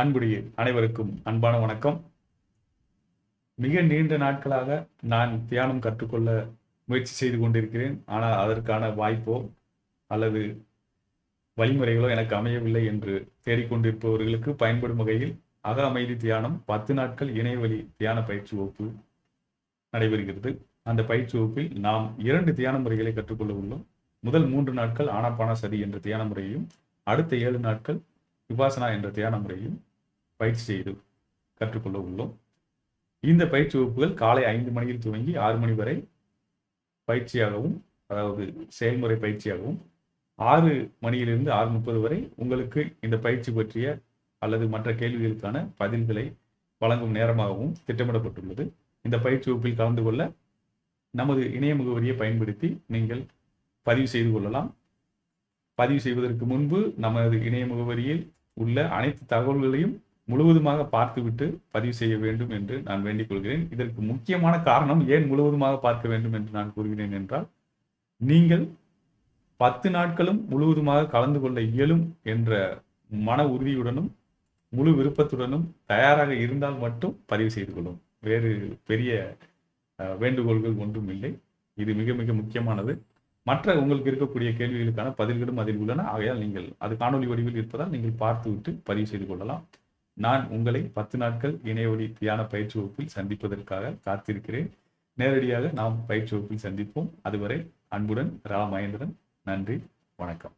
அன்புடைய அனைவருக்கும் அன்பான வணக்கம். மிக நீண்ட நாட்களாக நான் தியானம் கற்றுக்கொள்ள முயற்சி செய்து கொண்டிருக்கிறேன். ஆனால் அதற்கான வாய்ப்போ அல்லது வழிமுறைகளோ எனக்கு அமையவில்லை என்று தேடிக்கொண்டிருப்பவர்களுக்கு பயன்படும் வகையில் அக அமைதி தியானம் பத்து நாட்கள் இணையவழி தியான பயிற்சி வகுப்பு நடைபெறுகிறது. அந்த பயிற்சி வகுப்பில் நாம் இரண்டு தியான முறைகளை கற்றுக்கொள்ள உள்ளோம். முதல் மூன்று நாட்கள் ஆனாபான சதி என்ற தியான முறையையும் அடுத்த ஏழு நாட்கள் விபாசனா என்ற தியான முறையையும் பயிற்சி செய்து கற்றுக்கொள்ள உள்ளோம். இந்த பயிற்சி வகுப்புகள் காலை ஐந்து மணியில் துவங்கி ஆறு மணி வரை பயிற்சியாகவும் அதாவது செயல்முறை பயிற்சியாகவும் ஆறு மணியிலிருந்து ஆறு முப்பது வரை உங்களுக்கு இந்த பயிற்சி பற்றிய அல்லது மற்ற கேள்விகளுக்கான பதில்களை வழங்கும் நேரமாகவும் திட்டமிடப்பட்டுள்ளது. இந்த பயிற்சி வகுப்பில் கலந்து கொள்ள நமது இணைய முகவரியை பயன்படுத்தி நீங்கள் பதிவு செய்து கொள்ளலாம். பதிவு செய்வதற்கு முன்பு நமது இணைய முகவரியில் உள்ள அனைத்து தகவல்களையும் முழுவதுமாக பார்த்துவிட்டு பதிவு செய்ய வேண்டும் என்று நான் வேண்டிக் கொள்கிறேன். இதற்கு முக்கியமான காரணம் ஏன் முழுவதுமாக பார்க்க வேண்டும் என்று நான் கூறுகிறேன் என்றால் நீங்கள் பத்து நாட்களும் முழுவதுமாக கலந்து கொள்ள இயலும் என்ற மன உறுதியுடனும் முழு விருப்பத்துடனும் தயாராக இருந்தால் மட்டும் பதிவு செய்து கொள்ளும். வேறு பெரிய வேண்டுகோள்கள் ஒன்றும் இல்லை. இது மிக மிக முக்கியமானது. மற்ற உங்களுக்கு இருக்கக்கூடிய கேள்விகளுக்கான பதில்களும் அதில் உள்ளன. ஆகையால் நீங்கள் அது காணொலி வடிவில் இருப்பதால் நீங்கள் பார்த்துவிட்டு பதிவு செய்து கொள்ளலாம். நான் உங்களை பத்து நாட்கள் இணையொலி தியான பயிற்சி வகுப்பில் சந்திப்பதற்காக காத்திருக்கிறேன். நேரடியாக நாம் பயிற்சி வகுப்பில் சந்திப்போம். அதுவரை அன்புடன் ரா மகேந்திரன் நன்றி வணக்கம்.